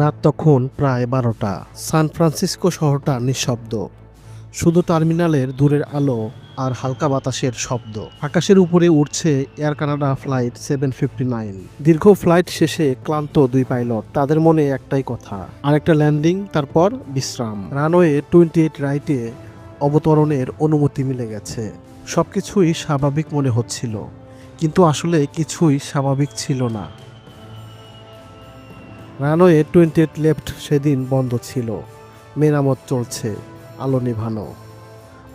রাত তখন প্রায় বারোটা। সান ফ্রান্সিসকো শহরটা নিঃশব্দ। শুধু টার্মিনালের দূরের আলো আর হালকা বাতাসের শব্দ। আকাশের উপরে উঠছে Air Canada flight seven fifty nine. দীর্ঘ ফ্লাইট শেষে ক্লান্ত দুই পাইলট, তাদের মনে একটাই কথা, আরেকটা ল্যান্ডিং, তারপর বিশ্রাম। রানওয়ে টোয়েন্টি এইট রাইটে অবতরণের অনুমতি মিলে গেছে। সবকিছুই স্বাভাবিক মনে হচ্ছিল, কিন্তু আসলে কিছুই স্বাভাবিক ছিল না। রানওয়ে টোয়েন্টি এইট লেফট সেদিন বন্ধ ছিল। মেরামত চলছে আলো নিভানো।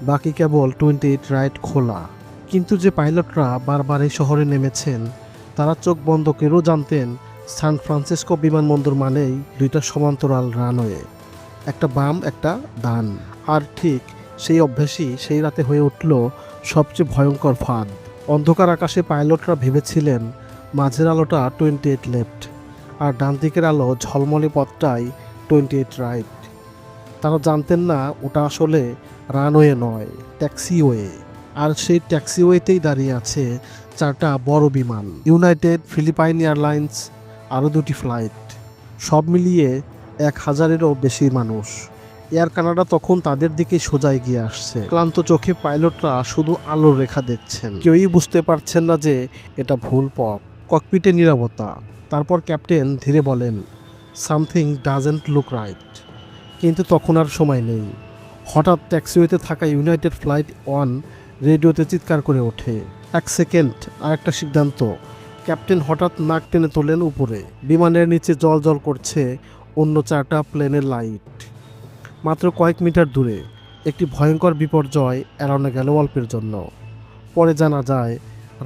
বাকি কেবল টোয়েন্টি এইট রাইট খোলা। কিন্তু যে পাইলটরা বারবার এই শহরে নেমেছেন, তারা চোখ বন্ধ করেও জানতেন সান ফ্রান্সিসকো বিমানবন্দর মানেই দুইটা সমান্তরাল রানওয়ে, একটা বাম, একটা ডান। আর ঠিক সেই অভ্যাসই সেই রাতে হয়ে উঠল সবচেয়ে ভয়ঙ্কর ফাঁদ। অন্ধকার আকাশে পাইলটরা ভেবেছিলেন, মাঝের আলোটা টোয়েন্টি এইট লেফট। আর ডান দিকের আলো ঝলমলে পথটাই টোয়েন্টি এইট রাইট। তারা জানতেন না ওটা আসলে রানওয়ে নয়, ট্যাক্সিওয়ে। আর সেই ট্যাক্সিওয়েতেই দাঁড়িয়ে আছে চারটা বড় বিমান। ইউনাইটেড ফিলিপাইন এয়ারলাইন্স, আরও দুটি ফ্লাইট। সব মিলিয়ে এক হাজারেরও বেশি মানুষ। এয়ার কানাডা তখন তাদের দিকে সোজা এগিয়ে আসছে। ক্লান্ত চোখে পাইলটরা শুধু আলোর রেখা দেখছেন। কেউই বুঝতে পারছেন না যে এটা ভুল পথ। ককপিটে নিরাপত্তা। তারপর ক্যাপ্টেন ধীরে বলেন সামথিং ডাজেন্ট লুক রাইট কিন্তু তখন আর সময় নেই। হঠাৎ ট্যাক্সিওয়েতে থাকা ইউনাইটেড ফ্লাইট ওয়ান রেডিওতে চিৎকার করে ওঠে। এক সেকেন্ড আর একটা সিদ্ধান্ত। ক্যাপ্টেন হঠাৎ নাক টেনে তোলেন উপরে। বিমানের নিচে জল জল করছে অন্য চারটা প্লেনের লাইট মাত্র কয়েক মিটার দূরে, একটি ভয়ঙ্কর বিপর্যয় এড়ানো গেল অল্পের জন্য। পরে জানা যায়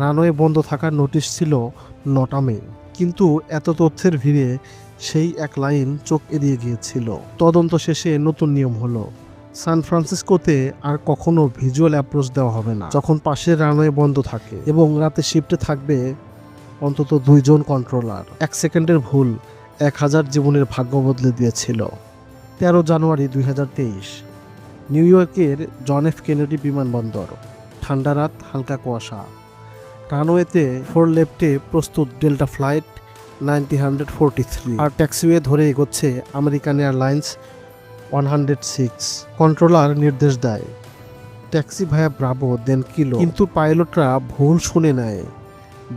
রানওয়ে বন্ধ থাকার নোটিশ ছিল নটামে কিন্তু এত তথ্যের ভিড়ে সেই এক লাইন চোখ এড়িয়ে গিয়েছিল। তদন্ত শেষে নতুন নিয়ম হলো, সান ফ্রান্সিসকোতে আর কখনো ভিজুয়াল অ্যাপ্রোচ দেওয়া হবে না। যখন পাশের রানওয়ে বন্ধ থাকে এবং রাতে শিফটে থাকবে অন্তত দুইজন কন্ট্রোলার, এক সেকেন্ডের ভুল এক হাজার জীবনের ভাগ্য বদলে দিয়েছিল। তেরো জানুয়ারি দুই হাজার তেইশ, নিউ ইয়র্কের জন এফ কেনেডি বিমানবন্দর, ঠান্ডা রাত, হালকা কুয়াশা। রানওয়েতে ফোর লেফটে প্রস্তুত Delta flight ninety hundred forty three আর ট্যাক্সিওয়ে ধরে এগোচ্ছে American Airlines one hundred six controller নির্দেশ দেয়। Taxi via Bravo then Kilo কিন্তু পাইলটরা ভুল শুনে নেয়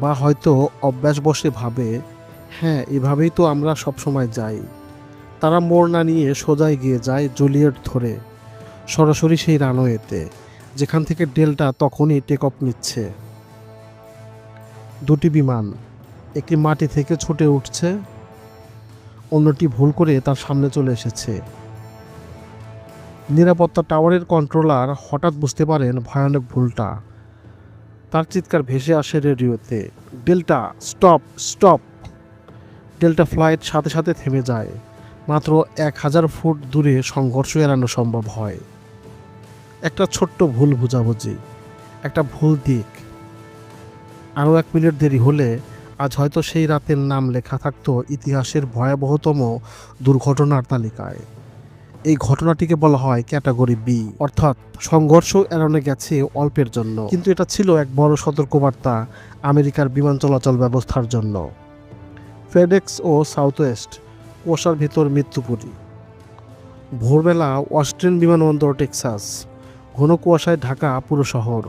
বা হয়তো অভ্যাস বসে ভাবে হ্যাঁ এভাবেই তো আমরা সবসময় যাই। তারা মোড় না নিয়ে সোজাই গিয়ে যায় জুলিয়েট ধরে, সরাসরি সেই রানওয়েতে যেখান থেকে ডেলটা তখনই টেক অফ নিচ্ছে। দুটি বিমান একটি মাটি থেকে ছুটে উঠছে, অন্যটি ভুল করে তার সামনে চলে এসেছে। নিরাপত্তা টাওয়ারের কন্ট্রোলার হঠাৎ বুঝতে পারেন ভয়ানক ভুলটা। তার চিৎকার ভেসে আসে রেডিওতে, Delta, stop stop! Delta flight সাথে সাথে থেমে যায়। মাত্র এক হাজার ফুট দূরে সংঘর্ষ এড়ানো সম্ভব হয়। একটা ছোট্ট ভুল বুঝাবুঝি, একটা ভুল দিক। আরও এক মিনিট দেরি হলে আজ হয়তো সেই রাতের নাম লেখা থাকতো ইতিহাসের ভয়াবহতম দুর্ঘটনার তালিকায়। এই ঘটনাটিকে বলা হয় ক্যাটাগরি বি। অর্থাৎ সংঘর্ষ এড়ানো গেছে অল্পের জন্য। কিন্তু এটা ছিল এক বড় সতর্কবার্তা আমেরিকার বিমান চলাচল ব্যবস্থার জন্য। ফেডেক্স ও সাউথ ওয়েস্ট কুয়াশার ভিতর মৃত্যুপুরী ভোরবেলা অস্ট্রেন বিমানবন্দর, টেক্সাস ঘন কুয়াশায় ঢাকা পুরো শহর।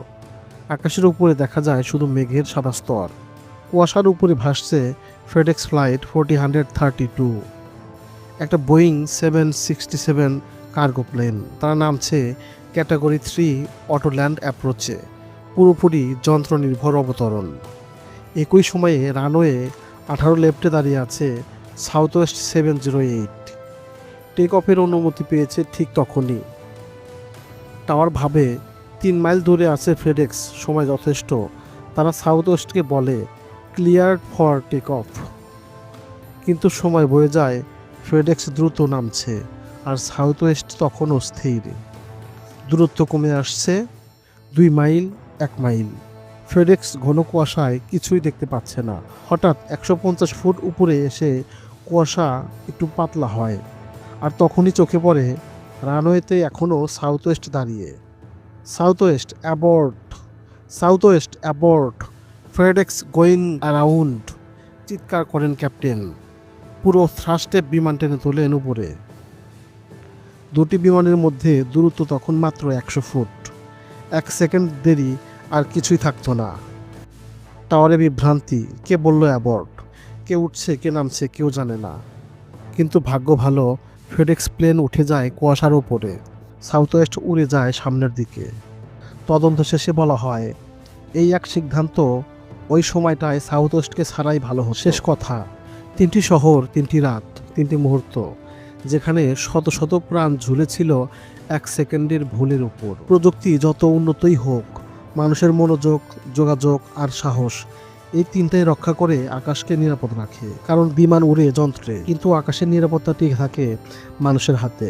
আকাশের উপরে দেখা যায় শুধু মেঘের সাদা স্তর। কুয়াশার উপরে ভাসছে FedEx flight forty hundred thirty two একটা Boeing seven sixty seven cargo plane তারা নামছে ক্যাটাগরি থ্রি অটোল্যান্ড অ্যাপ্রোচে পুরোপুরি যন্ত্র নির্ভর অবতরণ। একই সময়ে রানওয়ে আঠারো লেফটে দাঁড়িয়ে আছে Southwest seven zero eight take অফের অনুমতি পেয়েছে ঠিক তখনই। টাওয়ার ভাবে তিন মাইল দূরে আছে ফেডেক্স, সময় যথেষ্ট। তারা সাউথ ওয়েস্টকে বলে ক্লিয়ার ফর টেক অফ কিন্তু সময় বয়ে যায়, ফেডেক্স দ্রুত নামছে, আর সাউথ ওয়েস্ট তখনও স্থির। দূরত্ব কমে আসছে, দুই মাইল, এক মাইল। ফেডেক্স ঘন কুয়াশায় কিছুই দেখতে পাচ্ছে না। হঠাৎ একশো পঞ্চাশ ফুট উপরে এসে কুয়াশা একটু পাতলা হয়, আর তখনই চোখে পড়ে রানওয়েতে এখনও সাউথ ওয়েস্ট দাঁড়িয়ে। Southwest abort Southwest abort FedEx going around চিৎকার করেন ক্যাপ্টেন পুরো থ্রাস্টে বিমান টেনে তোলেন উপরে দুটি বিমানের মধ্যে দূরত্ব তখন মাত্র একশো ফুট। এক সেকেন্ড দেরি, আর কিছুই থাকতো না। টাওয়ারে বিভ্রান্তি, কে বলল অ্যাবর্ট কে উঠছে, কে নামছে, কেউ জানে না। কিন্তু ভাগ্য ভালো ফেডেক্স প্লেন উঠে যায় কুয়াশার উপরে। সাউথ ওয়েস্ট উড়ে যায় সামনের দিকে। তদন্ত শেষে বলা হয়, এই এক সিদ্ধান্ত ওই সময়টায় সাউথ ওয়েস্টকে ছাড়াই ভালো হতো। শেষ কথা, তিনটি শহর, তিনটি রাত, তিনটি মুহূর্ত, যেখানে শত শত প্রাণ ঝুলেছিল এক সেকেন্ডের ভুলের উপর। প্রযুক্তি যত উন্নতই হোক, মানুষের মনোযোগ, যোগাযোগ আর সাহস, এই তিনটাই রক্ষা করে আকাশকে নিরাপদ রাখে। কারণ বিমান উড়ে যন্ত্রে, কিন্তু আকাশের নিরাপত্তা ঠিক থাকে মানুষের হাতে।